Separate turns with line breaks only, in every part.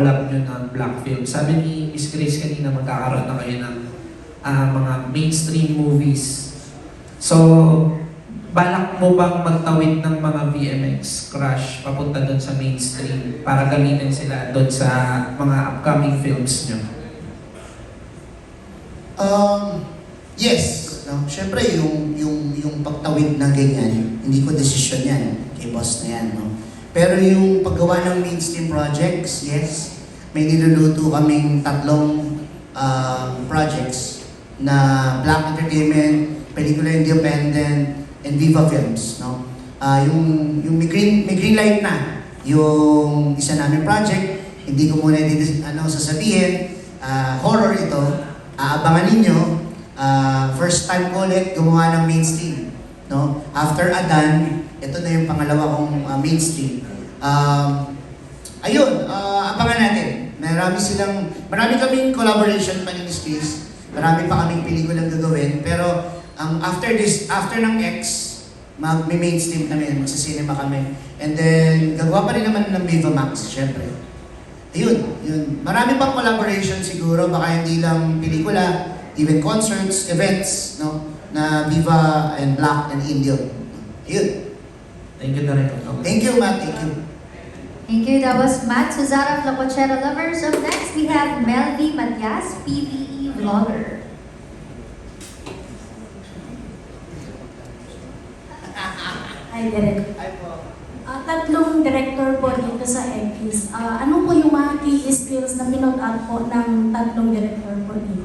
collab nyo ng black film. Sabi ni Miss Grace kanina magkakaroon na kayo ng ah, mga mainstream movies. So, balak mo bang magtawid ng mga VMX crush papunta doon sa mainstream para gamitin sila doon sa mga upcoming films nyo?
Um, yes. No? Siyempre, yung, yung, yung pagtawid na ganyan, hindi ko desisyon yan. Kay boss na yan. No? Pero yung paggawa ng mainstream projects, yes. May niluluto kaming tatlong um, projects na Black Entertainment, Pelikula Independent, and Viva Films. No? Ah, yung, yung may, green, may green light na yung isa namin project, hindi ko muna dito ano, sasabihin, ah, horror ito, aabangan ninyo, ah, first time ko ulit gumawa ng mainstream. No? After Adan, ito na yung pangalawa kong ah, mainstream. Um, ayun, ah, abangan natin. Marami silang, marami kaming collaboration pa Miss Chris. Marami pa kaming pelikulang gagawin. Pero ang after this, after ng X, mag may mainstream kami, magsa-cinema kami. And then, gagawa pa rin naman ng Viva Max, syempre. Ayun, yun. Marami pang collaboration siguro, baka hindi lang pelikula, even concerts, events, no? Na Viva and Black and Indian. Ayun.
Thank you na rin.
Thank you, Matt. Thank you.
Thank you. That was Matt Suzara of La Cochera Lovers. Up next, we have Melvi Matias, PBE vlogger.
Hi, Direk. Ah, tatlong director po dito sa EPIS. Ah, ano po yung mga key skills na pinag-up po ng tatlong director po dito?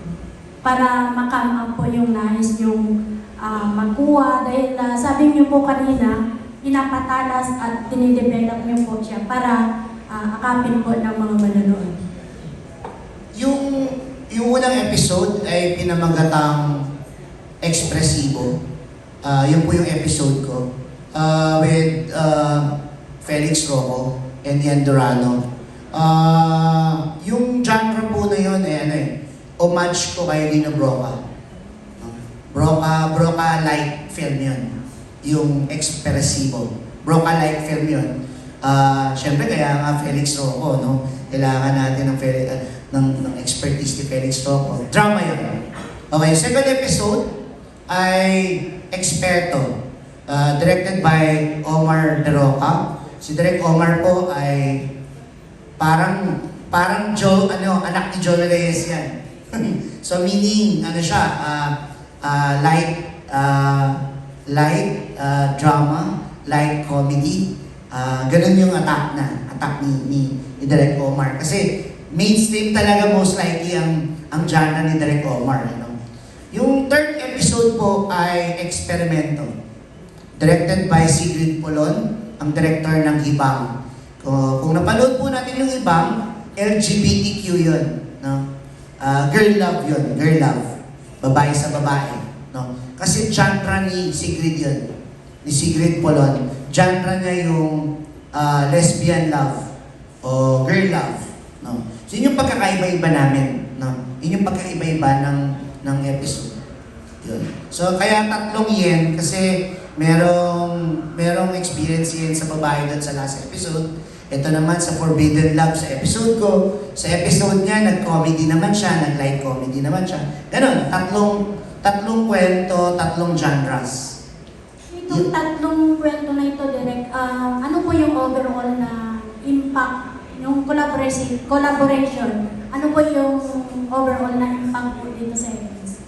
Para makam up po yung nais yung ah, magkuha. Dahil ah, sabi niyo po kanina, pinapatalas at dinidevelop niyo po siya para ah, akapin po ng mga manonood.
Yung, yung unang episode ay pinamagatang ekspresibo. Ah, yun po yung episode ko. Ah, with ah, Felix Roco and Ian Durano. Ah, yung genre po na yun, eh, ano eh, homage ko kay Lino Broca. No? Broca, Broca-like film yun. Yung ekspresibo. Broca-like film yun. Ah, Siyempre, kaya nga Felix Roco, no? Kailangan natin ng, ah, ng, ng expertise ni Felix Roco. Drama yun. Okay, second episode ay Experto. Ah, directed by Omar De Roca. Si Direk Omar po ay parang parang Joe, ano, anak ni Joe Reyes yan. so meaning, ano siya, ah, ah, light, ah, light ah, drama, light comedy. Ah, ganun yung attack na, attack ni, ni, ni Direk Omar. Kasi mainstream talaga most likely ang, ang genre ni Direk Omar. Ano? Yung third episode po ay Experimento. Directed by Sigrid Polon, ang director ng Ibang. Kung, kung napanood po natin yung Ibang, LGBTQ yun. No? Ah, girl love yun, girl love. Babae sa babae. No? Kasi genre ni Sigrid yun. Ni Sigrid Polon. Genre niya yung ah, lesbian love o girl love. No? So yun yung pagkakaiba-iba namin. No? Yun yung pagkakaiba-iba ng, ng episode. Yun. So kaya tatlong yen kasi merong merong experience yan sa babae doon sa last episode. Ito naman sa Forbidden Love sa episode ko. Sa episode niya, nag-comedy naman siya, nag-light comedy naman siya. Ganon, tatlong tatlong kwento, tatlong genres.
Itong tatlong kwento na ito, Direk, ah, ano po yung overall na impact, yung collaboration, collaboration, ano po yung overall na impact po dito sa EPIS?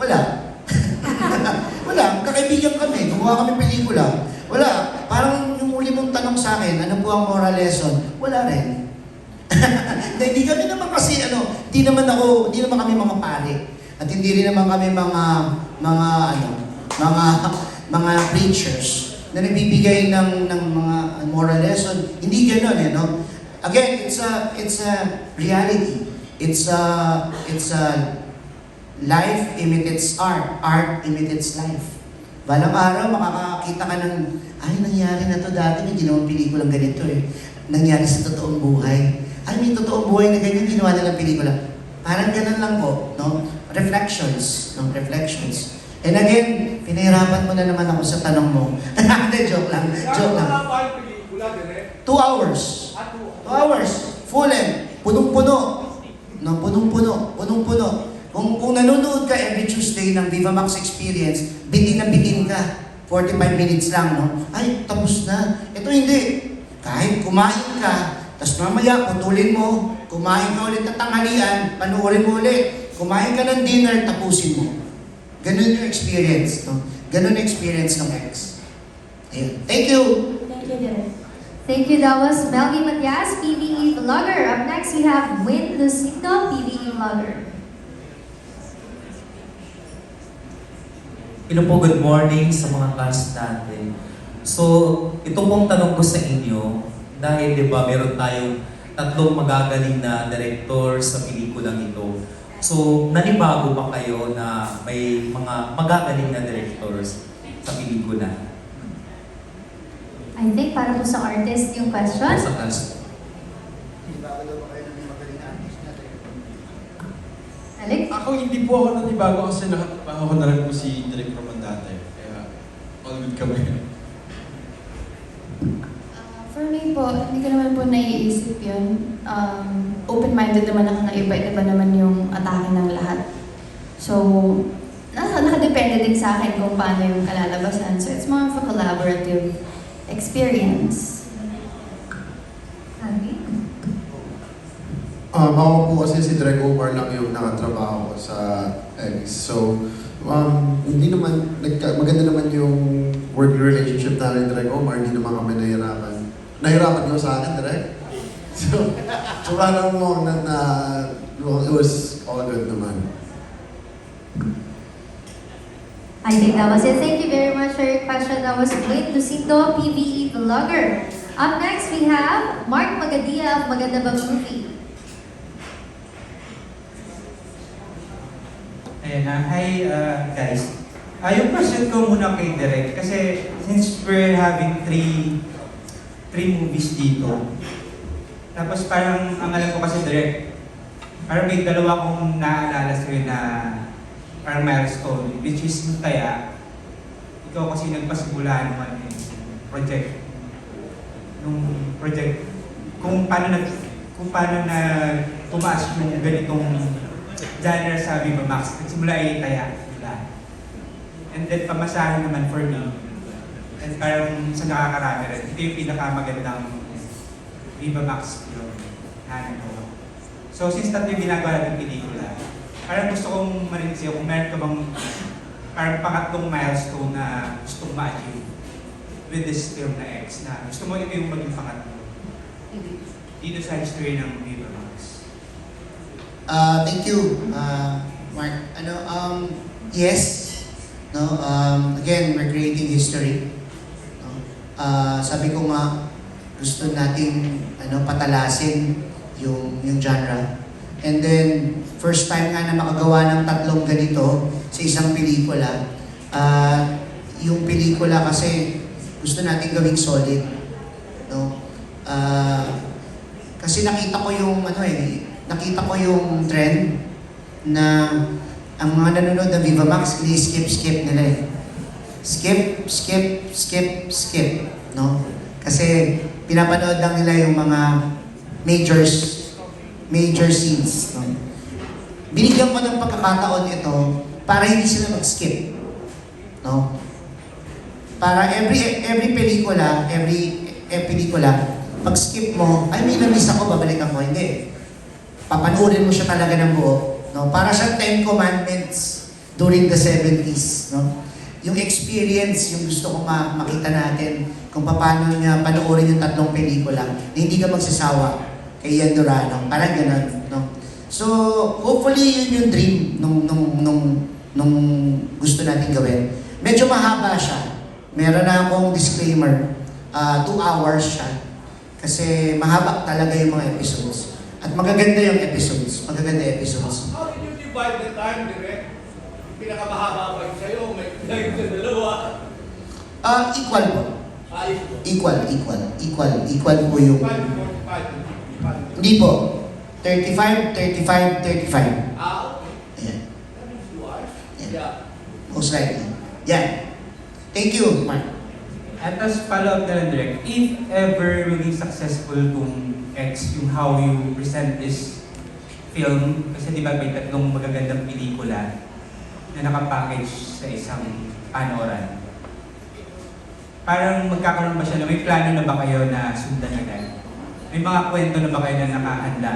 Wala. Wala. Kakaibigan kami. Gumawa kami pelikula. Wala. Parang yung uli mong tanong sa akin, ano po ang moral lesson? Wala rin. Hindi, kami naman kasi ano, hindi naman ako, hindi naman kami mga pare. At hindi rin naman kami mga, mga ano, mga, mga preachers na nagbibigay ng, ng mga moral lesson. Hindi gano'n eh, no? Again, it's a, it's a reality. It's a, it's a Life imitates art, art imitates life. Balang araw, makakakita ka ng, ay, nangyari na to dati, may ginawang pelikulang ganito eh. Nangyari sa totoong buhay. Ay, may totoong buhay na ganyan, ginawa nilang pelikula. Parang ganun lang po, no? Reflections, no? Reflections. And again, pinahirapan mo na naman ako sa tanong mo. Hindi, joke lang. Joke lang. Two hours.
At
Two hours. full length, punong-puno. No, punong-puno, punong-puno. Kung, kung nanonood ka every Tuesday ng Viva Max Experience, bitin na bitin ka. 45 minutes lang, no? Ay, tapos na. Ito hindi. Kahit kumain ka, tapos mamaya putulin mo, kumain ka ulit ng tanghalian, panuorin mo ulit. Kumain ka ng dinner, tapusin mo. Ganun yung experience, no? Ganun yung experience ng ex. Ayun. Thank you!
Thank you, Direk.
Thank you. That was Melvin Matias, PBE Vlogger. Up next, we have Win Lucinto, PBE Vlogger.
Hello po, good morning sa mga class natin. So, ito pong tanong ko sa inyo, dahil di ba meron tayong tatlong magagaling na director sa pelikulang ito. So, nanibago ba kayo na may mga magagaling na directors sa pelikula?
I think para po sa artist yung question.
Sa cast?
Alex?
Ako hindi po ako nanibago kasi nakatrabaho ko na rin po si Direk Roman dati. Kaya all good kami.
Uh, for me po, hindi ko naman po naiisip yun. Um, open-minded naman ako ng iba, iba naman yung atake ng lahat. So, nasa, nakadepende din sa akin kung paano yung kalalabasan. So, it's more of a collaborative experience.
Andy?
Um, ako po kasi si Direk Omar lang yung nakatrabaho ko sa X. So, um, hindi naman, nagka, maganda naman yung working relationship namin ni Direk Omar. Hindi naman kami nahirapan. Nahirapan ko sa akin, Direk. So, so parang mo na, na well, it was all good naman.
I think that was it. Thank you very much for your question. That was Win Lucinto, PBE Vlogger. Up next, we have Mark Magadia of Maganda Ba Movie.
Ayan na. Hi, uh, guys. Ah, yung question ko muna kay Direk, kasi since we're having three three movies dito, tapos parang, ang alam ko kasi Direk, parang may dalawa kong naaalala sa'yo na parang milestone, which is yung Taya. Ikaw kasi nagpasimula naman eh, project. Nung project, kung paano nag, kung paano na tumaas yung ganitong genre sa Viva Max. Nagsimula ay taya, di ba? And then pamasahin naman for me. And parang sa nakakarami rin. Ito yung pinakamagandang Viva Max yung hanap ko. So since tatlo yung ginagawa natin pelikula, parang gusto kong marinig sa'yo kung meron ka bang parang pangatlong milestone na gusto ma-achieve with this film na X na gusto mo ito yung maging pangatlo dito sa history ng Viva Max.
Uh, thank you, uh, Mark. Ano, um, yes, no, um, again, we're creating history. No? Uh, sabi ko nga, gusto nating ano, patalasin yung, yung genre. And then, first time nga na makagawa ng tatlong ganito sa isang pelikula. Uh, yung pelikula kasi gusto natin gawing solid. No? Uh, kasi nakita ko yung ano eh, nakita ko yung trend na ang mga nanonood ng Viva Max, ini-skip-skip nila eh. Skip, skip, skip, skip. No? Kasi pinapanood lang nila yung mga majors, major scenes. No? Binigyan ko ng pagkakataon ito para hindi sila mag-skip. No? Para every every pelikula, every eh, pelikula, pag skip mo, ay may na-miss ako, babalikan mo. Hindi. Papanoorin mo siya talaga ng buo. No? Para siyang Ten Commandments during the 70s. No? Yung experience, yung gusto ma- makita natin kung paano niya panoorin yung tatlong pelikula na hindi ka magsasawa kay Ian Durano. Parang ganun. No? So, hopefully yun yung dream nung, nung, nung, nung gusto natin gawin. Medyo mahaba siya. Meron na akong disclaimer. Ah, two hours siya. Kasi mahaba talaga yung mga episodes. At magaganda yung episodes. Magaganda episodes.
How did you divide the time, direct? Pinakamahaba ba yung sa'yo? May pinag sa dalawa.
Ah, equal po.
Ayos po.
Equal, equal, equal, equal po yung...
5, 45, 55.
Hindi po. 35, 35, 35.
Ah, okay.
Ayan.
Hours.
Yeah.
Yeah.
Most likely. Yan. Thank you, Mark.
At as follow-up na lang direct, if ever maging successful kung X, yung how you present this film, kasi di ba may tatlong magagandang pelikula na nakapackage sa isang panoran. Parang magkakaroon ba siya na may plano na ba kayo na sundan agad? May mga kwento na ba kayo na nakahanda?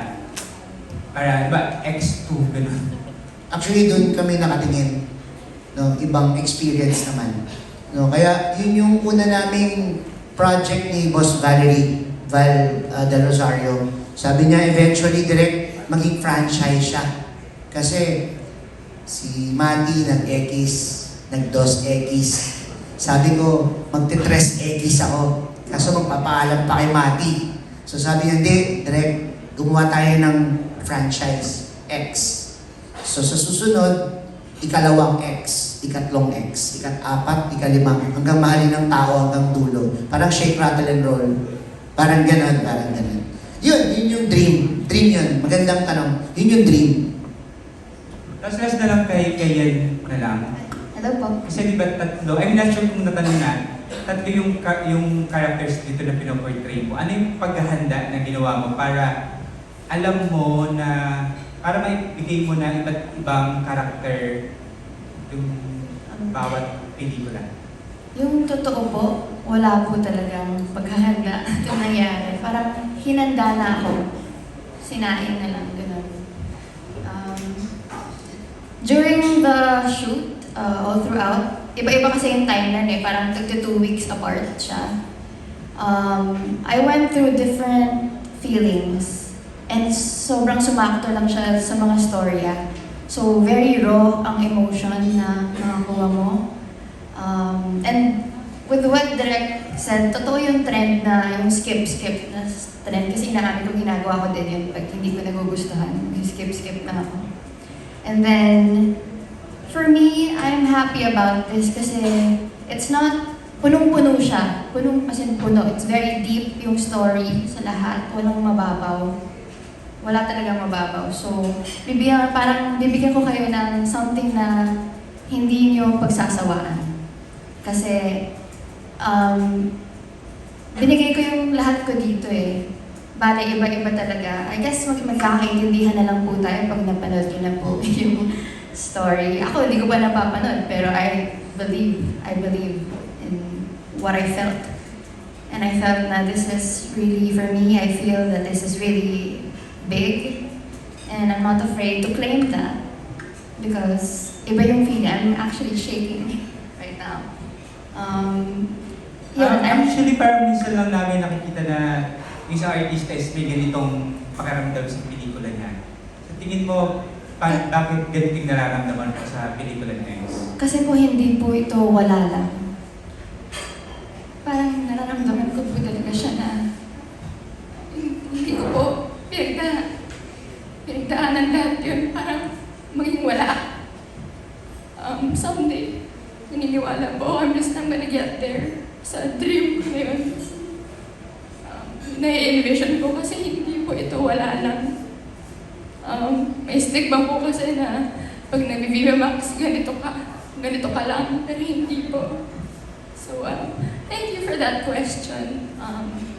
Para, ba, X2, ganun.
Actually, doon kami nakatingin. No, ibang experience naman. No, kaya yun yung una naming project ni Boss Valerie Val uh, Del Rosario. Sabi niya eventually direct maging franchise siya. Kasi si Mati nag-X, nag-DOS X. Sabi ko, magte-tres X ako. Kaso magpapaalam pa kay Mati. So sabi niya, hindi, direct, gumawa tayo ng franchise X. So sa susunod, ikalawang X, ikatlong X, ikat-apat, ikalimang, hanggang mahalin ng tao hanggang dulo. Parang shake, rattle, and roll. Parang ganon, parang ganon. Yun, yun yung dream. Dream yun. Magandang tanong. Yun yung dream.
Tapos last na lang kay Kayen na lang.
Hello po.
Kasi di ba tatlo, I'm not sure kung natanong na, tatlo yung, ka- yung characters dito na pinoportray mo. Ano yung paghahanda na ginawa mo para alam mo na, para maibigay mo na iba't ibang character yung bawat pelikula?
Yung totoo po, wala po talagang paghahanda na nangyari. Parang hinanda na ako. Sinain na lang, gano'n. During the shoot, uh, all throughout, iba-iba kasi yung timeline eh. Parang tagto two weeks apart siya. Um, I went through different feelings. And sobrang sumakto lang siya sa mga storya. So, very raw ang emotion na nakakuha mo. Um, and with what Direk said, totoo yung trend na yung skip-skip na trend. Kasi inaamin ko ginagawa ko din yun pag hindi ko nagugustuhan. Skip-skip na ako. And then, for me, I'm happy about this kasi it's not, punong-puno siya. Punong as in puno. It's very deep yung story sa lahat. Walang mababaw. Wala talagang mababaw. So, bibigyan, parang bibigyan ko kayo ng something na hindi nyo pagsasawaan. Kasi, um, binigay ko yung lahat ko dito eh. Bale, iba-iba talaga. I guess mag magkakaintindihan na lang po tayo pag napanood nyo na po yung story. Ako, hindi ko pa napapanood, pero I believe, I believe in what I felt. And I felt na this is really, for me, I feel that this is really big. And I'm not afraid to claim that. Because iba yung feeling. I'm actually shaking right now. Um, yun,
Um,
I'm-
actually, parang minsan lang namin nakikita na isang artista is may ganitong pakiramdam sa pelikula niya. Sa tingin mo, pa, bakit ganito yung nararamdaman ko sa pelikula niya?
Kasi po hindi po ito wala lang. Parang nararamdaman ko po talaga siya na hindi ko po pinagda, pinagdaanan lahat yun. Parang maging wala. Um, someday, naniniwala po I'm just not gonna get there sa dream ko na. Nai-envision ko kasi hindi po ito wala lang. Um, may stigma po kasi na pag nag-Viva Max, ganito ka, ganito ka lang, pero hindi po. So, um, thank you for that question. Um,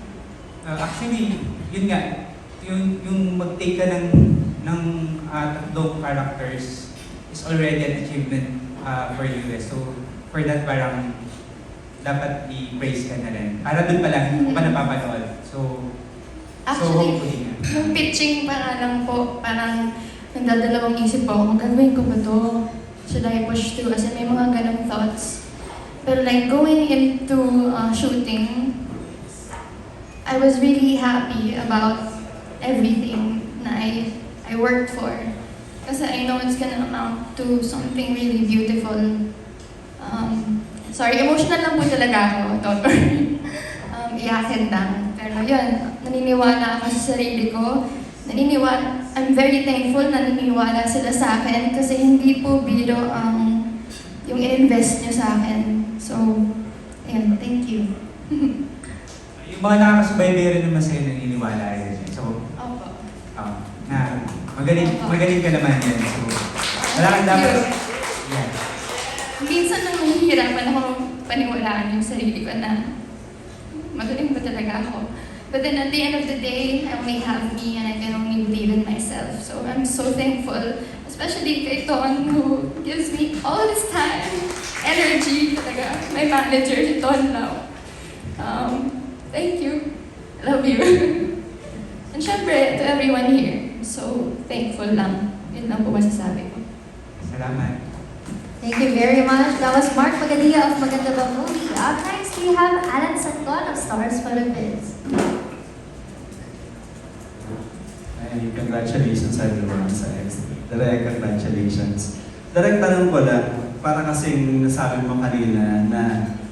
Uh, actually, yun nga, yung, yung mag-take ka ng, ng uh, tatlong characters is already an achievement uh, for you. eh. So, for that parang dapat i-praise ka na rin. Para dun pa lang, hindi ko pa napapanood. So, so
Actually,
hopefully nga.
nung pitching pa nga lang po, parang nagdadalawang isip po ako, gagawin ko ba to? Should I push through? Kasi may mga ganong thoughts. Pero like going into uh, shooting, I was really happy about everything na I, I worked for. Kasi I know it's gonna amount to something really beautiful. Um, sorry, emotional lang po talaga ako, don't worry. um, iyakin lang. Pero yun, naniniwala ako sa sarili ko. Naniniwala, I'm very thankful na naniniwala sila sa akin kasi hindi po biro ang yung in-invest niyo sa akin. So, ayun, thank you.
Yung mga nakakasubaybay rin naman sa'yo naniniwala rin. So,
Opo.
um, na magaling, magaling ka naman yan. So, wala kang dapat... Yeah.
Minsan nang nahihirapan ako paniwalaan yung sarili ko na magaling ba talaga ako. But then at the end of the day, I only have me and I can only believe in myself. So I'm so thankful, especially kay Ton who gives me all this time, energy talaga. My manager, si Ton now. Um, thank you. Love you. and syempre, to everyone here. So thankful lang. Yun lang po masasabi ko.
Salamat.
Thank you very much. That was Mark Magadia of Maganda Ba Movie. Up next, we have Alan Santon of Stars Philippines.
Ay, congratulations everyone sa ex. Direk, congratulations. Direk, tanong ko lang, para kasing nasabi mo kanina na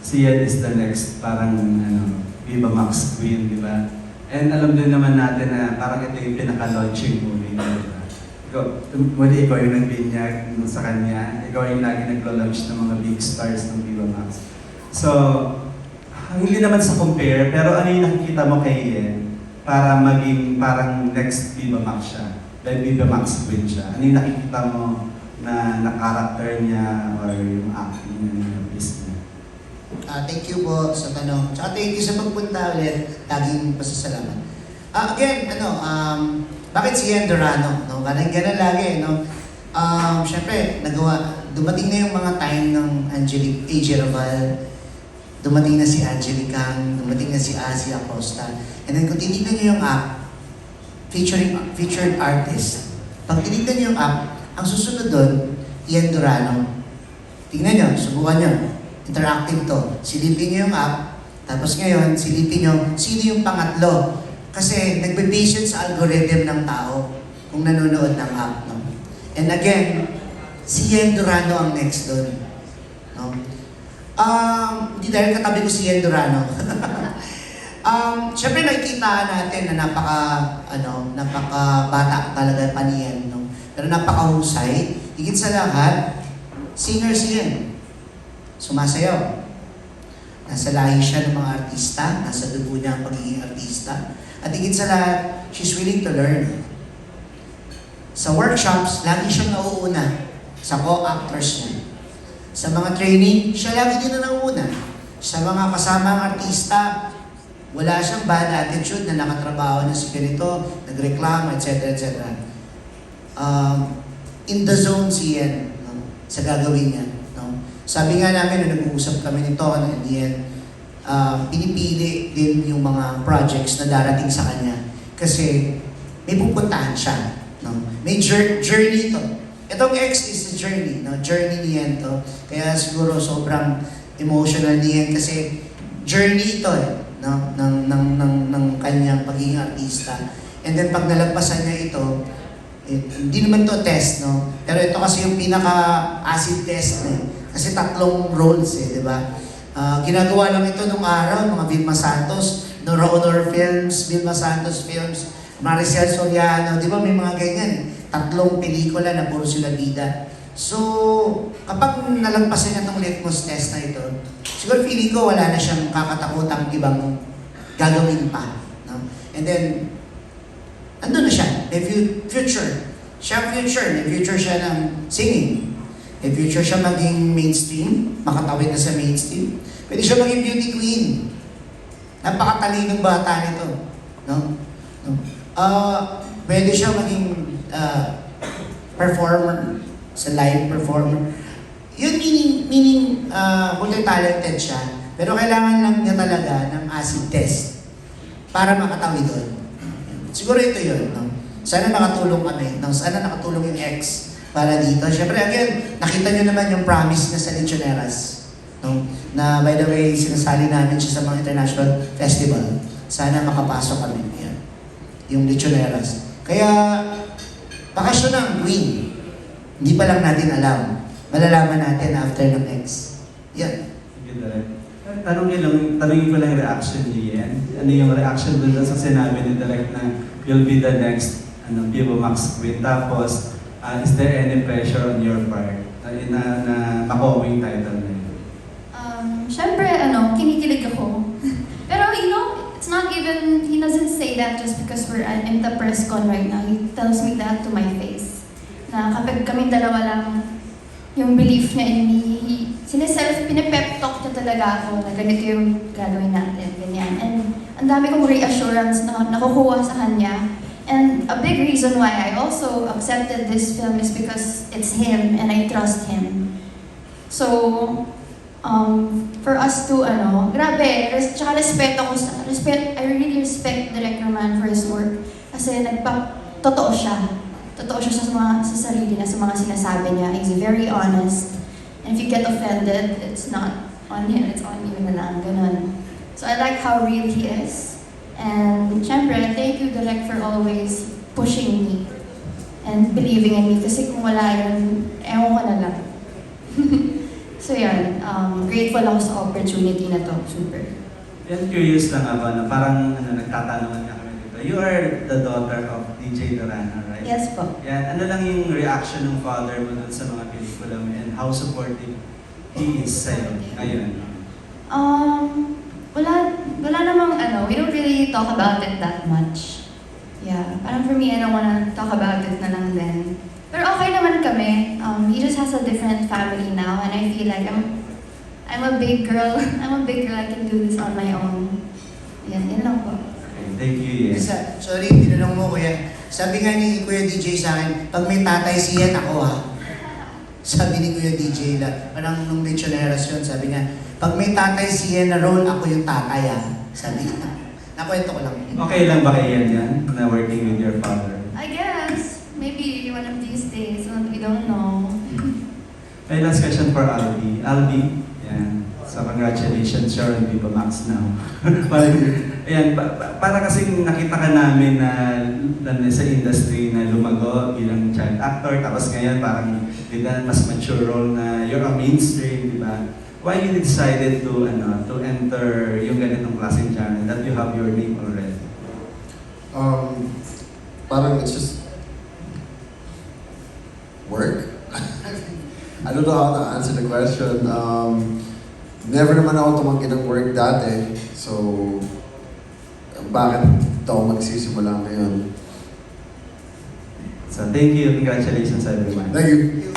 si Yen is the next parang ano, Viva Max Queen, di ba? And alam din naman natin na parang ito yung pinaka-launching movie niya, di ba? Ikaw, muli ikaw yung nagbinyag sa kanya, ikaw yung lagi naglo-launch ng mga big stars ng Viva Max. So, hindi naman sa compare, pero ano yung nakikita mo kay Yen para maging parang next Viva Max siya. Dahil Viva Max Queen siya. Ano yung nakikita mo na na character niya or yung acting niya yung piece niya?
Ah, thank you po sa tanong. Tsaka thank you sa pagpunta ulit. Laging pasasalamat. Ah, again, ano, um, bakit si Ian Durano? No? Ganun, ganun lagi, no? Um, Siyempre, nagawa, dumating na yung mga time ng Angelic AJ Raval, dumating na si Angelic Kang, dumating na si Asi Acosta. And then kung titignan niyo yung app, featuring featured artist, pag tinignan niyo yung app, ang susunod doon, Ian Durano. Tingnan niyo, subukan niyo interactive to. Silipin nyo yung app, tapos ngayon, silipin nyo, sino yung pangatlo? Kasi nagbe-base sa algorithm ng tao kung nanonood ng app. No? And again, si Yen Durano ang next doon. No? Um, hindi dahil katabi ko si Yen Durano. um, Siyempre nakikita natin na napaka, ano, napaka bata talaga pa ni Yen, no? Pero napakahusay. Higit sa lahat, singer si Yen sumasayaw. Nasa lahi siya ng mga artista, nasa dugo niya ang pagiging artista. At higit sa lahat, she's willing to learn. Sa workshops, lagi siyang nauuna sa co-actors niya. Sa mga training, siya lagi din na nauuna. Sa mga kasamang artista, wala siyang bad attitude na nakatrabaho na si ganito, nagreklamo, etc. etc. Um, in the zone si Ian no? sa gagawin niya. No? Sabi nga namin, nung nag-uusap kami nito, ano, in the end, uh, pinipili din yung mga projects na darating sa kanya. Kasi may pupuntahan siya. No? May jour- journey to. Itong X is a journey. No? Journey niyan to. Kaya siguro sobrang emotional niyan kasi journey ito eh, no? ng, ng, ng, ng kanyang pagiging artista. And then pag nalagpasan niya ito, eh, hindi naman to test, no? Pero ito kasi yung pinaka-acid test na eh. Kasi tatlong roles eh, di ba? Ah, ginagawa lang ito nung araw, mga Vilma Santos, Nora Honor Films, Vilma Santos Films, Maricel Soriano, di ba may mga ganyan eh. Tatlong pelikula na puro sila bida. So, kapag nalagpasan niya itong litmus test na ito, siguro feeling ko wala na siyang kakatakutang ibang gagawin pa. No? And then, andun na siya. May fu- future. Siya future. May future siya ng singing. May future siya maging mainstream. Makatawid na sa mainstream. Pwede siya maging beauty queen. Napakatalinong bata nito. No? no? Ah, pwede siya maging ah, performer. Sa live performer. Yun meaning, meaning uh, multi-talented siya. Pero kailangan lang niya talaga ng acid test para makatawid doon. Siguro ito yun. No? Sana nakatulong kami. No? Sana nakatulong yung ex para dito. Siyempre, again, nakita nyo naman yung promise niya sa Lechoneras. No? Na, by the way, sinasali namin siya sa mga international festival. Sana makapasok kami. Yan. Yung Lechoneras. Kaya, bakasyon ng Queen. Hindi pa lang natin alam. Malalaman natin after ng ex. Yan.
Sige, Direk. Tanongin lang, tanongin ko lang yung reaction niya yan. Ano yung reaction doon sa sinabi ni Direk na you'll be the next ano, Viva Max Queen. Tapos, ah, is there any pressure on your part na, na, na makuha mo yung title na yun?
Um, Siyempre, ano, kinikilig ako. Pero, you know, it's not even, he doesn't say that just because we're in the press con right now. He tells me that to my face. Na kapag kami dalawa lang, yung belief niya in me, he sineself, pinepep talk niya talaga ako na ganito yung gagawin natin, ganyan. And ang dami kong reassurance na nakukuha sa kanya. And a big reason why I also accepted this film is because it's him and I trust him. So, um, for us to, ano, grabe, res, tsaka respeto ko sa, respect, I really respect Director Man for his work. Kasi nagpa, totoo siya. Totoo siya sa mga, sa sarili na, sa mga sinasabi niya. He's very honest. And if you get offended, it's not on him, it's on you na lang, ganun. So I like how real he is. And syempre, thank you, Direk, for always pushing me and believing in me. Kasi kung wala yun, ewan ko na lang. so yan, um, grateful ako sa opportunity na to. Super.
Yan, curious lang ako na parang ano, nagtatanungan nga kami dito. You are the daughter of DJ Dorana, right?
Yes po.
Yan, ano lang yung reaction ng father mo dun sa mga pelikula mo and how supportive he is sa'yo ngayon?
Um, wala, wala namang ano, we don't really talk about it that much. Yeah, parang for me, I don't wanna talk about it na lang din. Pero okay naman kami. Um, he just has a different family now and I feel like I'm, I'm a big girl. I'm a big girl, I can do this on my own. Yan, yan lang po.
Okay, thank you, yes.
Sa, sorry, tinanong mo kuya. Sabi nga ni Kuya DJ sa akin, pag may tatay siya, ako ha. Sabi ni Kuya DJ, la, parang nung Lechoneras yun, sabi niya, pag may tatay siya na role, ako yung tatay ha. Sabi niya. Nakwento ko lang.
Okay lang ba kayo yan na working with your father?
I guess, maybe one of these days, we don't know.
My last question for Albi. Albi, yan. So congratulations, sure, on Viva Max now. Ayan, pa- pa- para kasing nakita ka namin na, na sa industry na lumago bilang child actor, tapos ngayon parang with a mas mature role na you're a mainstream, di ba? Why you decided to ano to enter yung ganitong klaseng genre that you have your name already?
Um, parang it's just work. I don't know how to answer the question. Um, never naman ako tumanggi ng work dati. So, bakit daw magsisimula ngayon?
So thank you, congratulations everyone.
Thank you.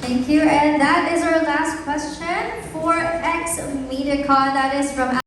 Thank you. And that is our last question for ex Mediacon. That is from